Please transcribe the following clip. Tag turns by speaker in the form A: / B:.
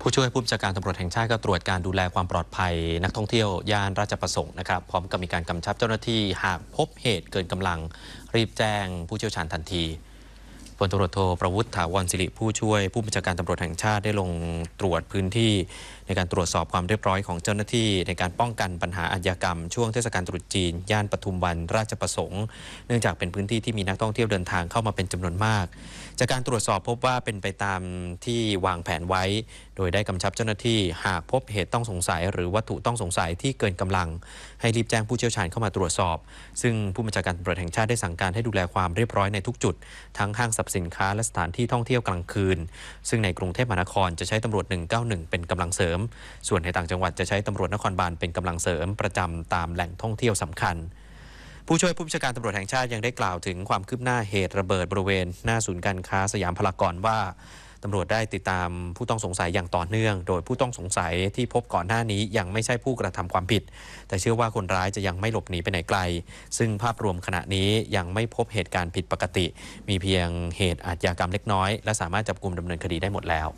A: ผู้ช่วยผู้บัญชาการตำรวจแห่งชาติก็ตรวจการดูแลความปลอดภัย นักท่องเที่ยวย่านราชประสงค์นะครับพร้อมกับมีการกำชับเจ้าหน้าที่หากพบเหตุเกินกำลัง รีบแจ้งผู้เชี่ยวชาญทันที พลตำรวจโทประวุฒิถาวรศิริผู้ช่วย ผู้บัญชาการตำรวจแห่งชาติได้ลงตรวจพื้นที่ ในการตรวจสอบความเรียบร้อยของเจ้าหน้าที่ ในการป้องกันปัญหาอาชญากรรม ช่วงเทศกาลตรุษจีน ย่านปทุมวันราชประสงค์ เนื่องจากเป็นพื้นที่ที่มีนักท่องเที่ยวเดินทางเข้ามาเป็นจำนวนมาก จากการตรวจสอบพบว่าเป็นไปตามที่วางแผนไว้ โดยได้กำชับเจ้าหน้าที่หากพบเหตุต้องสงสัย หรือวัตถุต้องสงสัยที่เกินกำลัง ให้รีบแจ้งผู้เชี่ยวชาญเข้ามาตรวจสอบ ซึ่งผู้บัญชาการตำรวจแห่งชาติได้สั่งการให้ดูแลความเรียบร้อยในทุกจุดทั้งห้างสรรพสินค้าและสถานที่ท่องเที่ยวกลางคืน ซึ่งในกรุงเทพมหานครจะใช้ตำรวจ 191 เป็นกำลังเสริม ส่วนในต่างจังหวัดจะใช้ตำรวจนครบาลเป็นกำลังเสริมประจำตามแหล่งท่องเที่ยวสำคัญผู้ช่วยผู้บัญชาการตำรวจแห่งชาติยังได้กล่าวถึงความคืบหน้าเหตุระเบิดบริเวณ หน้าศูนย์การค้าสยามพารากอนว่า ตำรวจได้ติดตามผู้ต้องสงสัยอย่างต่อเนื่อง โดยผู้ต้องสงสัยที่พบก่อนหน้านี้ยังไม่ใช่ผู้กระทำความผิด แต่เชื่อว่าคนร้ายจะยังไม่หลบหนีไปไหนไกล ซึ่งภาพรวมขณะนี้ยังไม่พบเหตุการณ์ผิดปกติ มีเพียงเหตุอาชญากรรมเล็กน้อย และสามารถจับกลุ่มดำเนินคดีได้หมดแล้ว